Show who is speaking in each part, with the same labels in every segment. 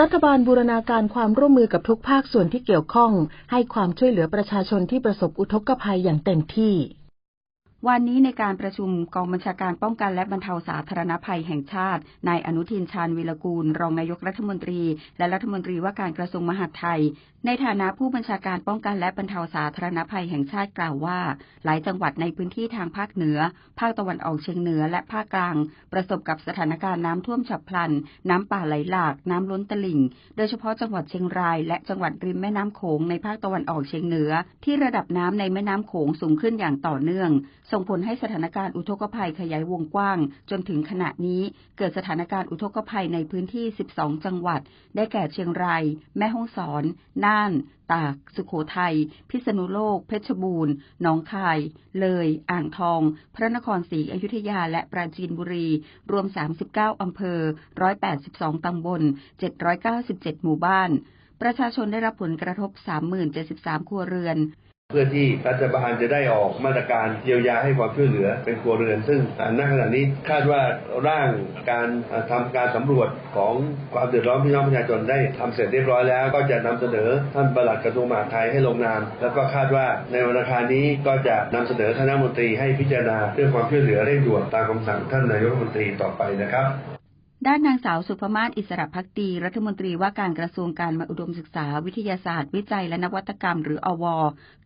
Speaker 1: รัฐบาลบูรณาการความร่วมมือกับทุกภาคส่วนที่เกี่ยวข้อง ให้ความช่วยเหลือประชาชนที่ประสบอุทกภัยอย่างเต็มที่
Speaker 2: วันนี้ในการประชุมกองบัญชาการป้องกันและบรรเทาสาธารณภัยแห่งชาติ นายอนุทินชาญวิรกูล รองนายกรัฐมนตรี และรัฐมนตรีว่าการกระทรวงมหาดไทย ในฐานะผู้บัญชาการป้องกันและบรรเทาสาธารณภัยแห่งชาติกล่าวว่า หลายจังหวัดในพื้นที่ทางภาคเหนือ ภาคตะวันออกเฉียงเหนือและภาคกลาง ประสบกับสถานการณ์น้ำท่วมฉับพลัน น้ำป่าไหลหลาก น้ำล้นตลิ่ง โดยเฉพาะจังหวัดเชียงราย และจังหวัดริมแม่น้ำโขงในภาคตะวันออกเฉียงเหนือ ที่ระดับน้ำในแม่น้ำโขงสูงขึ้นอย่างต่อเนื่องส่งผลให้สถานการณ์อุทกภัยขยายวงกว้าง จนถึงขณะนี้เกิดสถานการณ์อุทกภัยในพื้นที่ 12 จังหวัด ได้แก่เชียงราย แม่ฮ่องสอน น่าน ตาก สุขโขทัย พิษณุโลก เพชรบูรณ์ หนองคาย เลย อ่างทอง พระนครศรีอยุธยา และปราจีนบุรี รวม 39 อำเภอ 182 ตำบล 797 หมู่บ้าน ประชาชนได้รับผลกระทบ 30,073 ครัวเรือน
Speaker 3: เพื่อที่รัฐบาลจะได้ออกมาตรการเยียวยาให้ความช่วยเหลือเป็นครัวเรือนซึ่งณขณะนี้คาดว่าร่างการทำการสำรวจของความเดือดร้อนพี่น้องประชาชนได้ทำเสร็จเรียบร้อยแล้ว ก็จะนำเสนอท่านประหลัดกระทรวงมหาดไทยให้ลงนาม แล้วก็คาดว่าในวันอังคารนี้ก็จะนำเสนอคณะมนตรีให้พิจารณาเรื่องความช่วยเหลือเร่งด่วนตามคำสั่งท่านนายกรัฐมนตรีต่อไปนะครับ
Speaker 2: ด้านนางสาวสุภมาศอิสระพักดีรัฐมนตรีว่าการกระทรวงการมาอุดมศึกษา วิทยาศาสตร์ วิจัยและนวัตกรรม หรืออว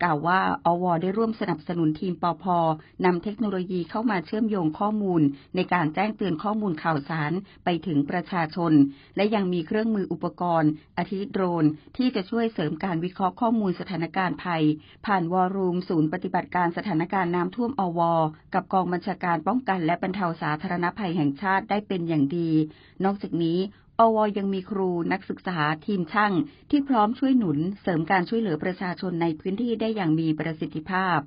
Speaker 2: กล่าวว่าอวได้ร่วมสนับสนุนทีมปอพนำเทคโนโลยีเข้ามาเชื่อมโยงข้อมูล ในการแจ้งเตือนข้อมูลข่าวสารไปถึงประชาชน และยังมีเครื่องมืออุปกรณ์ อาทิโดรน ที่จะช่วยเสริมการวิเคราะห์ข้อมูลสถานการณ์ภัย ผ่านวอรูม ศูนย์ปฏิบัติการสถานการณ์น้ำท่วมอวกับกองบัญชาการป้องกัน และบรรเทาสาธารณภัยแห่งชาติได้เป็นอย่างดีนอกจากนี้อวยังมีครูนักศึกษาทีมช่าง ที่พร้อมช่วยหนุน เสริมการช่วยเหลือประชาชนในพื้นที่ได้อย่างมีประสิทธิภาพ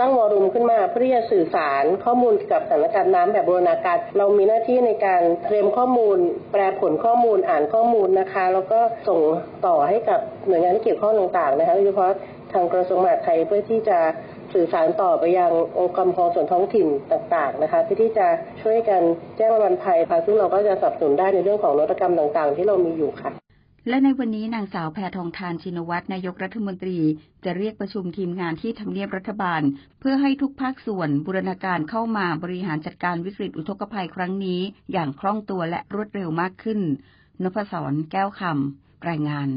Speaker 4: ตั้งวอรุมขึ้นมาเพื่อที่จะสื่อสารข้อมูลกับสถานการณ์น้ำแบบบูรณาการ เรามีหน้าที่ในการเตรียมข้อมูล แปลผลข้อมูลอ่านข้อมูลนะคะ แล้วก็ส่งต่อให้กับหน่วยงานที่เกี่ยวข้องต่างๆนะคะโดยเฉพาะทางกระทรวงมหาดไทยเพื่อที่จะ สื่อสารต่อไปยังองค์กรพองส่วนท้องถิ่นต่างๆนะคะที่อที่จะช่วยกันแจ้งระบรภัยค่ะซึ่งเราก็จะสนับสนุนได้ในเรื่องของนวัตกรรมต่างๆ ที่เรามีอยู่ค่ะ
Speaker 2: และในวันนี้นางสาวแพทองทานชินวัตรนายกรัฐมนตรี จะเรียกประชุมทีมงานที่ทำเนียบรัฐบาล เพื่อให้ทุกภาคส่วนบูรณาการเข้ามาบริหารจัดการวิกฤตอุทกภัยครั้งนี้ อย่างคล่องตัวและรวดเร็วมากขึ้นนพศรแก้วคำรายงาน